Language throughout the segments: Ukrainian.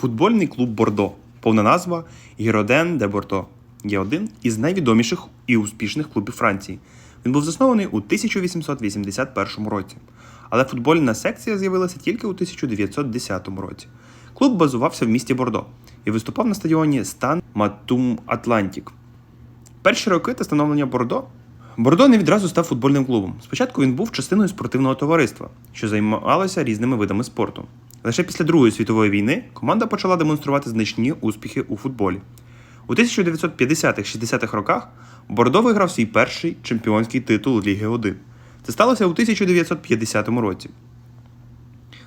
Футбольний клуб Бордо. Повна назва Гіроден де Бордо. Є один із найвідоміших і успішних клубів Франції. Він був заснований у 1881 році, але футбольна секція з'явилася тільки у 1910 році. Клуб базувався в місті Бордо і виступав на стадіоні Стан Матум Атлантік. Перші роки та становлення Бордо. Бордо не відразу став футбольним клубом. Спочатку він був частиною спортивного товариства, що займалося різними видами спорту. Лише після Другої світової війни команда почала демонструвати значні успіхи у футболі. У 1950-60-х роках Бордо виграв свій перший чемпіонський титул Ліги 1. Це сталося у 1950 році.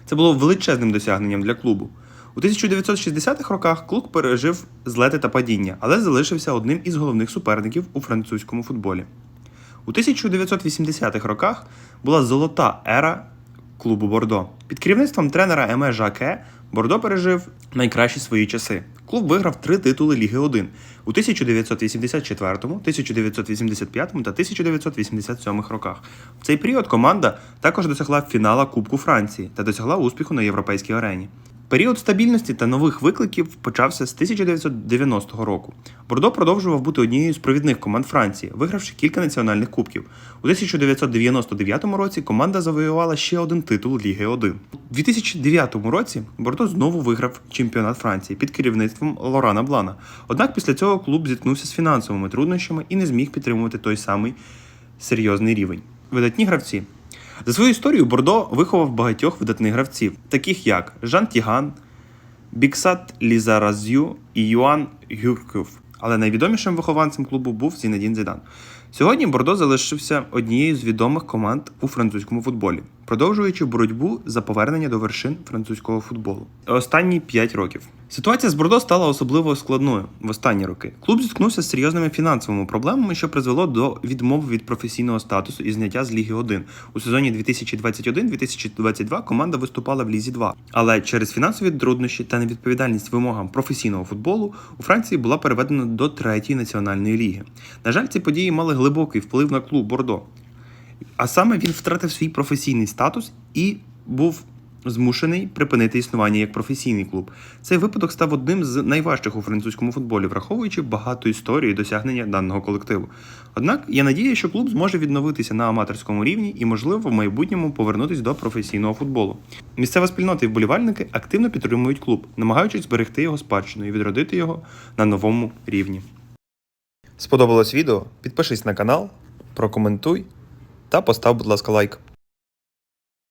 Це було величезним досягненням для клубу. У 1960-х роках клуб пережив злети та падіння, але залишився одним із головних суперників у французькому футболі. У 1980-х роках була золота ера клубу Бордо. Під керівництвом тренера Еме Жаке Бордо пережив найкращі свої часи. Клуб виграв три титули Ліги 1 у 1984, 1985 та 1987 роках. В цей період команда також досягла фінала Кубку Франції та досягла успіху на європейській арені. Період стабільності та нових викликів почався з 1990 року. Бордо продовжував бути однією з провідних команд Франції, вигравши кілька національних кубків. У 1999 році команда завоювала ще один титул Ліги 1. У 2009 році Бордо знову виграв чемпіонат Франції під керівництвом Лорана Блана. Однак після цього клуб зіткнувся з фінансовими труднощами і не зміг підтримувати той самий серйозний рівень. Видатні гравці. За свою історію Бордо виховав багатьох видатних гравців, таких як Жан Тіган, Біксат Лізаразю і Юан Гюркюв. Але найвідомішим вихованцем клубу був Зінедін Зідан. Сьогодні Бордо залишився однією з відомих команд у французькому футболі, продовжуючи боротьбу за повернення до вершин французького футболу. Останні 5 років. Ситуація з Бордо стала особливо складною в останні роки. Клуб зіткнувся з серйозними фінансовими проблемами, що призвело до відмови від професійного статусу і зняття з Ліги 1. У сезоні 2021-2022 команда виступала в Лізі 2. Але через фінансові труднощі та невідповідальність вимогам професійного футболу у Франції була переведена до третьої національної ліги. На жаль, ці події мали глибокий вплив на клуб Бордо. А саме він втратив свій професійний статус і був змушений припинити існування як професійний клуб. Цей випадок став одним з найважчих у французькому футболі, враховуючи багато історії досягнення даного колективу. Однак є надія, що клуб зможе відновитися на аматорському рівні і, можливо, в майбутньому повернутися до професійного футболу. Місцева спільнота і вболівальники активно підтримують клуб, намагаючись зберегти його спадщину і відродити його на новому рівні. Сподобалось відео? Підпишись на канал, прокоментуй та постав, будь ласка, лайк.